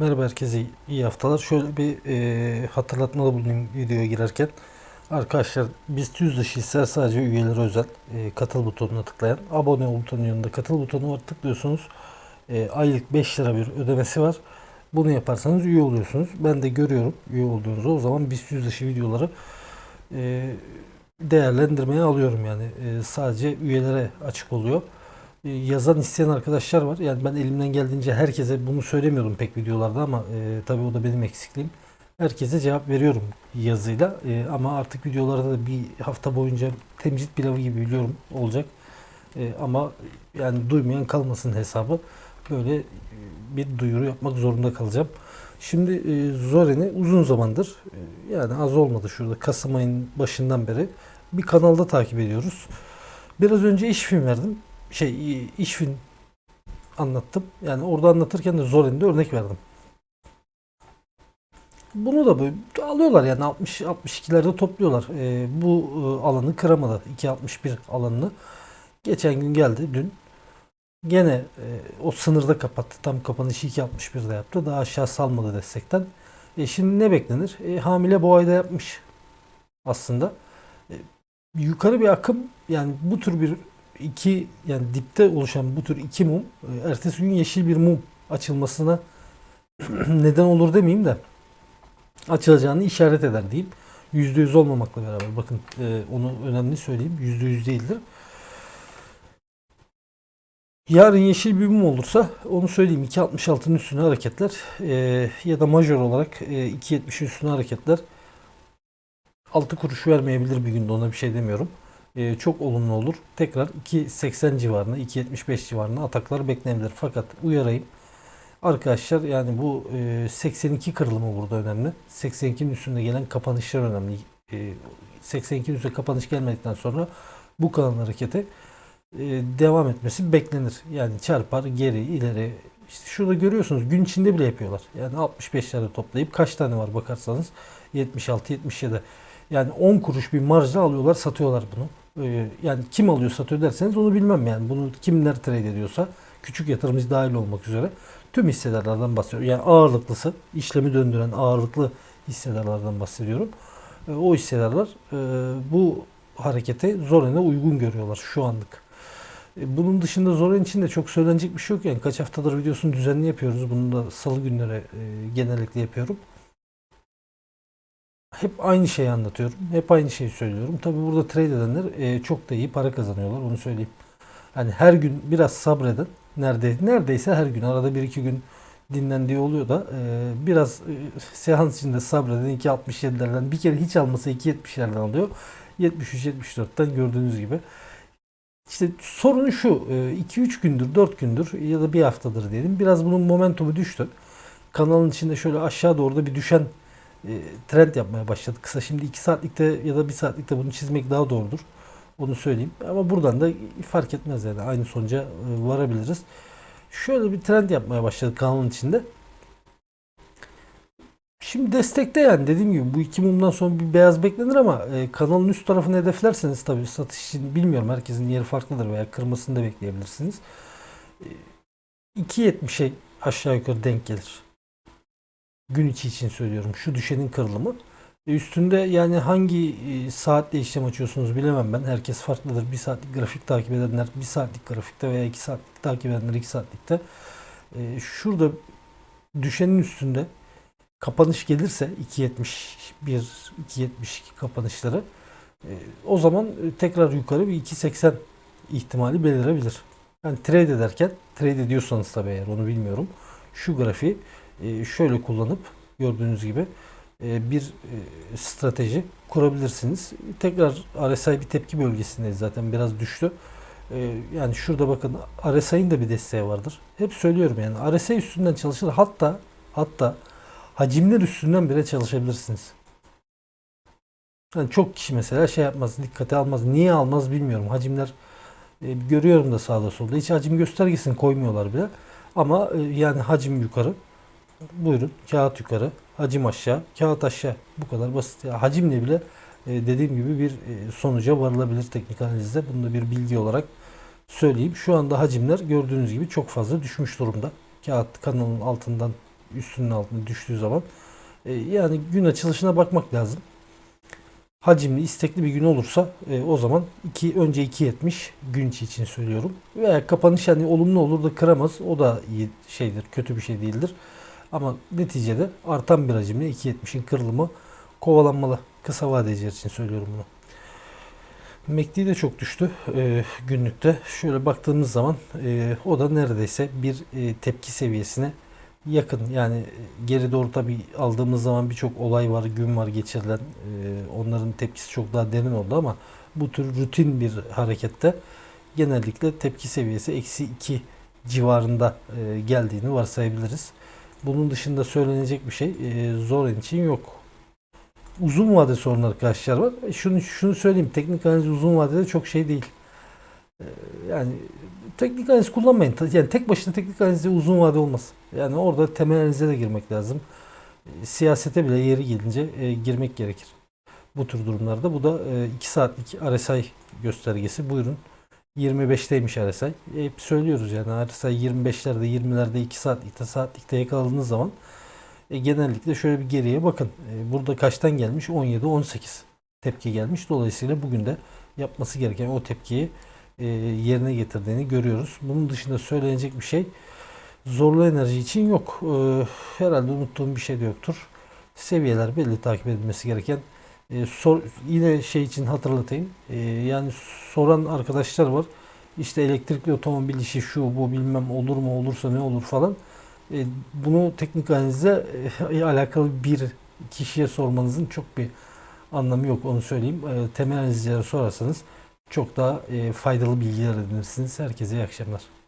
Merhaba herkese iyi haftalar. Şöyle bir e, hatırlatmalı bulunayım videoya girerken. Arkadaşlar biz yüzdeşi ise sadece üyelere özel e, katıl butonuna tıklayan abone ol butonunun yanında katıl butonu var tıklıyorsunuz. E, aylık 5 lira bir ödemesi var. Bunu yaparsanız üye oluyorsunuz. Ben de görüyorum üye olduğunuzu. O zaman biz yüzdeşi videoları e, değerlendirmeye alıyorum yani. E, sadece üyelere açık oluyor yazan isteyen arkadaşlar var. Yani ben elimden geldiğince herkese bunu söylemiyordum pek videolarda ama e, tabii o da benim eksikliğim. Herkese cevap veriyorum yazıyla E, ama artık videolarda da bir hafta boyunca temcit pilavı gibi biliyorum olacak. E, ama yani duymayan kalmasın hesabı. Böyle e, bir duyuru yapmak zorunda kalacağım. Şimdi e, Zoren'i uzun zamandır e, yani az olmadı şurada Kasım ayının başından beri bir kanalda takip ediyoruz. Biraz önce iş film verdim şey iş film anlattım. Yani orada anlatırken de Zorin'de örnek verdim. Bunu da böyle alıyorlar yani 60 62'lerde topluyorlar. Ee, bu e, alanı kıramadı. 261 alanını. Geçen gün geldi dün. Gene e, o sınırda kapattı. Tam kapanışı 2.61'de yaptı. Daha aşağı salmadı destekten. E, şimdi ne beklenir? E, hamile bu ayda yapmış aslında. E, yukarı bir akım yani bu tür bir iki yani dipte oluşan bu tür iki mum e, ertesi gün yeşil bir mum açılmasına neden olur demeyeyim de açılacağını işaret eder diyeyim. %100 olmamakla beraber bakın e, onu önemli söyleyeyim. %100 değildir. Yarın yeşil bir mum olursa onu söyleyeyim 2.66'nın üstüne hareketler e, ya da majör olarak e, 2.70'in üstüne hareketler 6 kuruş vermeyebilir bir günde ona bir şey demiyorum e, çok olumlu olur. Tekrar 2.80 civarına, 2.75 civarına ataklar beklenebilir. Fakat uyarayım. Arkadaşlar yani bu e, 82 kırılımı burada önemli. 82'nin üstünde gelen kapanışlar önemli. E, 82'nin üstünde kapanış gelmedikten sonra bu kalan harekete e, devam etmesi beklenir. Yani çarpar geri ileri işte şurada görüyorsunuz gün içinde bile yapıyorlar. Yani 65'lerde toplayıp kaç tane var bakarsanız 76 77 yani 10 kuruş bir marjla alıyorlar satıyorlar bunu. Ee, yani kim alıyor satıyor derseniz onu bilmem yani. Bunu kimler trade ediyorsa küçük yatırımcı dahil olmak üzere tüm hissedarlardan bahsediyorum. Yani ağırlıklısı, işlemi döndüren ağırlıklı hissedarlardan bahsediyorum. Ee, o hissedarlar e, bu harekete Zoren'e uygun görüyorlar şu anlık. E, bunun dışında Zoren için de çok söylenecek bir şey yok. Yani kaç haftadır videosunu düzenli yapıyoruz. Bunu da salı günleri e, genellikle yapıyorum hep aynı şeyi anlatıyorum. Hep aynı şeyi söylüyorum. Tabi burada trade edenler e, çok da iyi para kazanıyorlar. Onu söyleyeyim. Hani her gün biraz sabredin. Nerede, neredeyse her gün. Arada bir iki gün dinlendiği oluyor da e, biraz e, seans içinde sabredin 2.67'lerden bir kere hiç almasa 2.70'lerden alıyor. 73-74'ten gördüğünüz gibi. İşte sorun şu 2-3 e, gündür 4 gündür ya da bir haftadır diyelim biraz bunun momentumu düştü. Kanalın içinde şöyle aşağı doğru da bir düşen trend yapmaya başladı. Kısa şimdi 2 saatlikte ya da 1 saatlikte bunu çizmek daha doğrudur. Onu söyleyeyim. Ama buradan da fark etmez yani. Aynı sonuca e, varabiliriz. Şöyle bir trend yapmaya başladı kanalın içinde. Şimdi destekte yani dediğim gibi bu iki mumdan sonra bir beyaz beklenir ama e, kanalın üst tarafını hedeflerseniz tabii satış için bilmiyorum herkesin yeri farklıdır veya kırmasını da bekleyebilirsiniz. E, 2.70'e aşağı yukarı denk gelir gün içi için söylüyorum. Şu düşenin kırılımı. E, üstünde yani hangi e, saatte işlem açıyorsunuz bilemem ben. Herkes farklıdır. Bir saatlik grafik takip edenler bir saatlik grafikte veya iki saatlik takip edenler iki saatlikte. E, şurada düşenin üstünde kapanış gelirse 2.71 2.72 kapanışları o zaman tekrar yukarı bir 2.80 ihtimali belirebilir. Yani trade ederken trade ediyorsanız tabii eğer onu bilmiyorum. Şu grafiği şöyle kullanıp gördüğünüz gibi e, bir e, strateji kurabilirsiniz. Tekrar RSI bir tepki bölgesindeyiz zaten biraz düştü. Yani şurada bakın RSI'nin de bir desteği vardır. Hep söylüyorum yani RSI üstünden çalışır. Hatta hatta hacimler üstünden bile çalışabilirsiniz. Yani çok kişi mesela şey yapmaz, dikkate almaz. Niye almaz bilmiyorum. Hacimler e, görüyorum da sağda solda. Hiç hacim göstergesini koymuyorlar bile. Ama e, yani hacim yukarı, buyurun kağıt yukarı, hacim aşağı, kağıt aşağı. Bu kadar basit. Ya, hacimle bile e, dediğim gibi bir e, sonuca varılabilir teknik analizde. Bunu da bir bilgi olarak söyleyeyim. Şu anda hacimler gördüğünüz gibi çok fazla düşmüş durumda. Kağıt kanalın altından üstünün altına düştüğü zaman. E, yani gün açılışına bakmak lazım. Hacimli, istekli bir gün olursa e, o zaman iki, önce 2.70 gün içi için söylüyorum. Veya kapanış hani olumlu olur da kıramaz. O da iyi şeydir, kötü bir şey değildir. Ama neticede artan bir hacimle 2.70'in kırılımı kovalanmalı. Kısa vadeciler için söylüyorum bunu. MACD de çok düştü e, günlükte. Şöyle baktığımız zaman e, o da neredeyse bir e, tepki seviyesine yakın. Yani e, geri doğru tabi aldığımız zaman birçok olay var, gün var geçirilen. E, onların tepkisi çok daha derin oldu ama bu tür rutin bir harekette genellikle tepki seviyesi eksi 2 civarında e, geldiğini varsayabiliriz. Bunun dışında söylenecek bir şey e, Zoran için yok. Uzun vade sorun arkadaşlar var. E, Şunu şunu söyleyeyim. Teknik analiz uzun vadede çok şey değil. E, Yani teknik analiz kullanmayın. Yani tek başına teknik analizde uzun vade olmaz. Yani orada temel analize de girmek lazım. E, Siyasete bile yeri gelince e, girmek gerekir. Bu tür durumlarda. Bu da 2 saatlik RSI göstergesi. Buyurun. 25'teymiş RSI. Hep söylüyoruz yani RSI 25'lerde 20'lerde 2 saatlikte saatlikte yakaladığınız zaman e, genellikle şöyle bir geriye bakın. E, burada kaçtan gelmiş? 17-18 tepki gelmiş. Dolayısıyla bugün de yapması gereken o tepkiyi e, yerine getirdiğini görüyoruz. Bunun dışında söylenecek bir şey zorlu enerji için yok. E, herhalde unuttuğum bir şey de yoktur. Seviyeler belli takip edilmesi gereken. E, sor, yine şey için hatırlatayım. E, yani soran arkadaşlar var. İşte elektrikli otomobil işi şu bu bilmem olur mu olursa ne olur falan. E, bunu teknik analizle e, alakalı bir kişiye sormanızın çok bir anlamı yok onu söyleyeyim. E, temel analizcilere sorarsanız çok daha e, faydalı bilgiler edinirsiniz. Herkese iyi akşamlar.